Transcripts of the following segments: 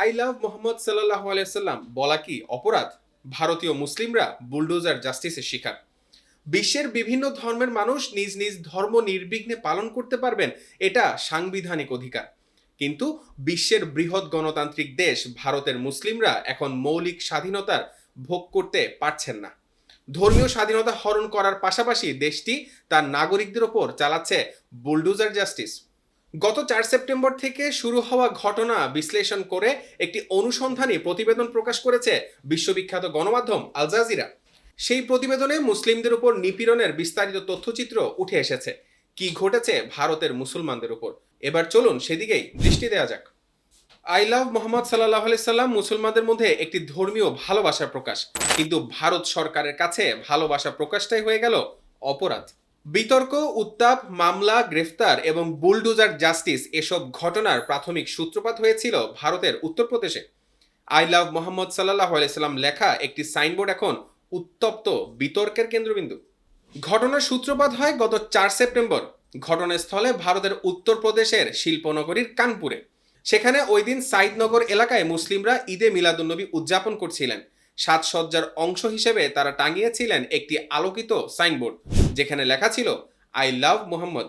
I love Mohammad সাল্লাহ আলাইসাল্লাম বলা কি অপরাধ? ভারতীয় মুসলিমরা বুলডোজার জাস্টিসের শিকার। বিশ্বের বিভিন্ন ধর্মের মানুষ নিজ নিজ ধর্ম নির্বিঘ্নে পালন করতে পারবেন, এটা সাংবিধানিক অধিকার। কিন্তু বিশ্বের বৃহৎ গণতান্ত্রিক দেশ ভারতের মুসলিমরা এখন মৌলিক স্বাধীনতার ভোগ করতে পারছেন না। ধর্মীয় স্বাধীনতা হরণ করার পাশাপাশি দেশটি তার নাগরিকদের ওপর চালাচ্ছে বুলডোজার জাস্টিস। গত চার সেপ্টেম্বর থেকে শুরু হওয়া ঘটনা বিশ্লেষণ করে একটি অনুসন্ধানী প্রতিবেদন প্রকাশ করেছে বিশ্ববিখ্যাত গণমাধ্যম আল জাজিরা। সেই প্রতিবেদনে মুসলিমদের উপর নিপীড়নের বিস্তারিত তথ্যচিত্র উঠে এসেছে। কি ঘটেছে ভারতের মুসলমানদের উপর? এবার চলুন সেদিকেই দৃষ্টি দেওয়া যাক। আই লাভ মোহাম্মদ সাল্লাহ সাল্লাম মুসলমানদের মধ্যে একটি ধর্মীয় ভালোবাসার প্রকাশ। কিন্তু ভারত সরকারের কাছে ভালোবাসা প্রকাশটাই হয়ে গেল অপরাধ। বিতর্ক, উত্তাপ, মামলা, গ্রেফতার এবং বুলডোজার জাস্টিস এসব ঘটনার প্রাথমিক সূত্রপাত হয়েছিল ভারতের উত্তরপ্রদেশে। আই লাভ মোহাম্মদ সাল্লাহ আলাইসাল্লাম লেখা একটি সাইনবোর্ড এখন উত্তপ্ত বিতর্কের কেন্দ্রবিন্দু। ঘটনার সূত্রপাত হয় গত চার সেপ্টেম্বর। ঘটনাস্থলে ভারতের উত্তরপ্রদেশের শিল্পনগরীর কানপুরে। সেখানে ওই দিন সাইদনগর এলাকায় মুসলিমরা ঈদে মিলাদুন্নবী উদযাপন করছিলেন। সাজসজ্জার অংশ হিসেবে তারা টাঙিয়েছিলেন একটি আলোকিত সাইনবোর্ড। যেখানে লেখা ছিল আই লাভ মোহাম্মদ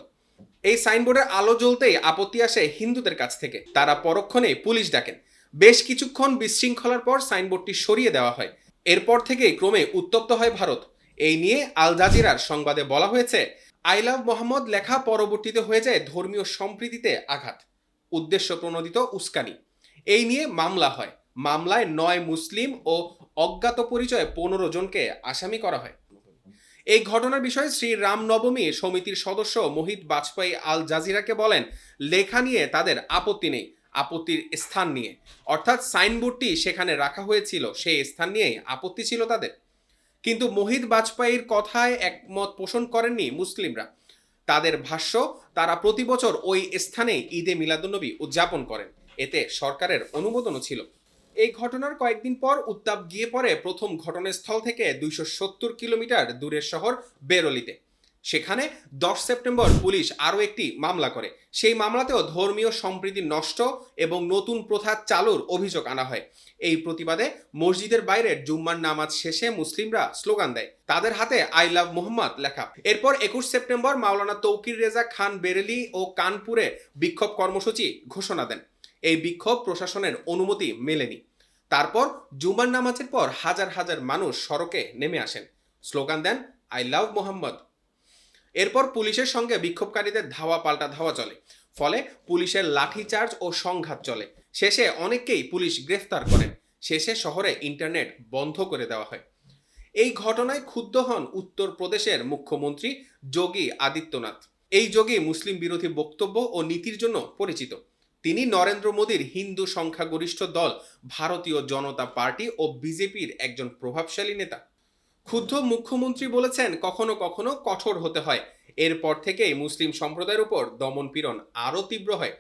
এই সাইনবোর্ডের আলো জ্বলতেই আপত্তি আসে হিন্দুদের কাছ থেকে। তারা পরক্ষণে পুলিশ ডাকেন। বেশ কিছুক্ষণ বিশৃঙ্খলার পর সাইনবোর্ডটি সরিয়ে দেওয়া হয়। এরপর থেকেই ক্রমে উত্তপ্ত হয় ভারত। এই নিয়ে আল জাজিরার সংবাদে বলা হয়েছে আই লাভ মোহাম্মদ লেখা পরবর্তীতে হয়ে যায় ধর্মীয় সম্প্রীতিতে আঘাত। উদ্দেশ্য প্রণোদিত উস্কানি। এই নিয়ে মামলা হয়। মামলায় নয় মুসলিম ও অজ্ঞাত পরিচয়ে পনেরো জনকে আসামি করা হয়। এই ঘটনার বিষয়ে শ্রী রামনবমী সমিতির সদস্য মোহিত বাজপেয়ী আল জাজিরাকে বলেন, লেখা নিয়ে তাদের আপত্তি নেই, আপত্তির স্থান নিয়ে। অর্থাৎ সাইনবোর্ডটি সেখানে রাখা হয়েছিল, সেই স্থান নিয়েই আপত্তি ছিল তাদের। কিন্তু মোহিত বাজপেয়ীর কথায় একমত পোষণ করেননি মুসলিমরা। তাদের ভাষ্য, তারা প্রতি বছর ওই স্থানে ঈদে মিলাদুন্নবী উদযাপন করেন। এতে সরকারের অনুমোদনও ছিল। এই ঘটনার কয়েকদিন পর উত্তাপ গিয়ে পড়ে প্রথম ঘটনাস্থল থেকে দুইশো সত্তর কিলোমিটার দূরের শহর বেরলিতে। সেখানে দশ সেপ্টেম্বর পুলিশ আরও একটি মামলা করে। সেই মামলাতেও ধর্মীয় সম্প্রীতি নষ্ট এবং নতুন প্রথা চালুর অভিযোগ আনা হয়। এই প্রতিবাদে মসজিদের বাইরে জুম্মার নামাজ শেষে মুসলিমরা স্লোগান দেয়। তাদের হাতে আই লাভ মোহাম্মদ লেখা। এরপর একুশ সেপ্টেম্বর মাওলানা তৌকির রেজা খান বেরেলি ও কানপুরে বিক্ষোভ কর্মসূচি ঘোষণা দেন। এই বিক্ষোভ প্রশাসনের অনুমতি মেলেনি। তারপর জুমার নামাজের পর হাজার হাজার মানুষ সড়কে নেমে আসেন। স্লোগান দেন, আই লাভ মোহাম্মদ। এরপর পুলিশের সঙ্গে বিক্ষোভকারীদের ধাওয়া পাল্টা ধাওয়া চলে। ফলে পুলিশের লাঠিচার্জ ও সংঘাত চলে। শেষে অনেককেই পুলিশ গ্রেফতার করেন শেষে শহরে ইন্টারনেট বন্ধ করে দেওয়া হয়। এই ঘটনায় ক্ষুব্ধ হন উত্তরপ্রদেশের মুখ্যমন্ত্রী যোগী আদিত্যনাথ। এই যোগী মুসলিম বিরোধী বক্তব্য ও নীতির জন্য পরিচিত। তিনি নরেন্দ্র মোদীর হিন্দু সংখ্যাগরিষ্ঠ দল, ভারতীয় জনতা পার্টি ও বিজেপির একজন প্রভাবশালী নেতা। ক্ষুব্ধ মুখ্যমন্ত্রী বলেছেন, কখনো কখনো কঠোর হতে হয়। এরপর থেকেই মুসলিম সম্প্রদায়ের উপর দমন পীড়ন আরও তীব্র হয়।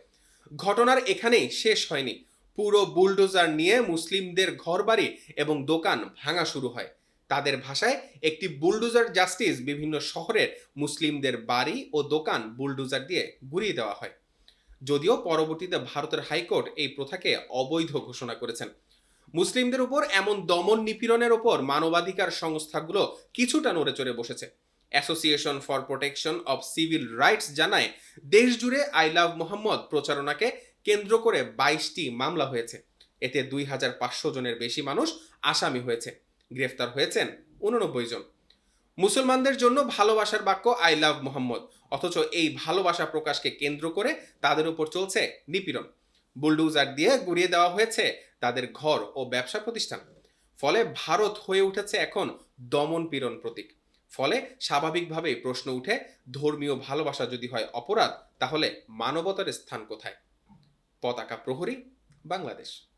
ঘটনার এখানেই শেষ হয়নি। পুরো বুলডোজার নিয়ে মুসলিমদের ঘরবাড়ি এবং দোকান ভাঙা শুরু হয়। তাদের ভাষায় একটি বুলডোজার জাস্টিস বিভিন্ন শহরের মুসলিমদের বাড়ি ও দোকান বুলডোজার দিয়ে গুড়িয়ে দেওয়া হয়। যদিও পরবর্তীতে ভারতের হাইকোর্ট এই প্রথাকে অবৈধ ঘোষণা করেছেন। মুসলিমদের উপর এমন দমন নিপীড়নের ওপর মানবাধিকার সংস্থাগুলো কিছুটা নড়ে চড়ে বসেছে। Association for protection of civil rights জানায় দেশ জুড়ে আই লাভ মোহাম্মদ প্রচারণাকে কেন্দ্র করে বাইশটি মামলা হয়েছে। এতে দুই হাজার পাঁচশো জনের বেশি মানুষ আসামি হয়েছে। গ্রেফতার হয়েছেন উননব্বই জন। মুসলমানদের জন্য ভালোবাসার বাক্য আই লাভ মোহাম্মদ অথচ এই ভালোবাসা প্রকাশকে কেন্দ্র করে তাদের উপর চলছে নিপীড়ন। বুলডোজার দিয়ে গুড়িয়ে দেওয়া হয়েছে তাদের ঘর ও ব্যবসা প্রতিষ্ঠান। ফলে ভারত হয়ে উঠেছে এখন দমন পীড়ন প্রতীক। ফলে স্বাভাবিকভাবেই প্রশ্ন উঠে, ধর্মীয় ভালোবাসা যদি হয় অপরাধ, তাহলে মানবতার স্থান কোথায়? পতাকা প্রহরী, বাংলাদেশ।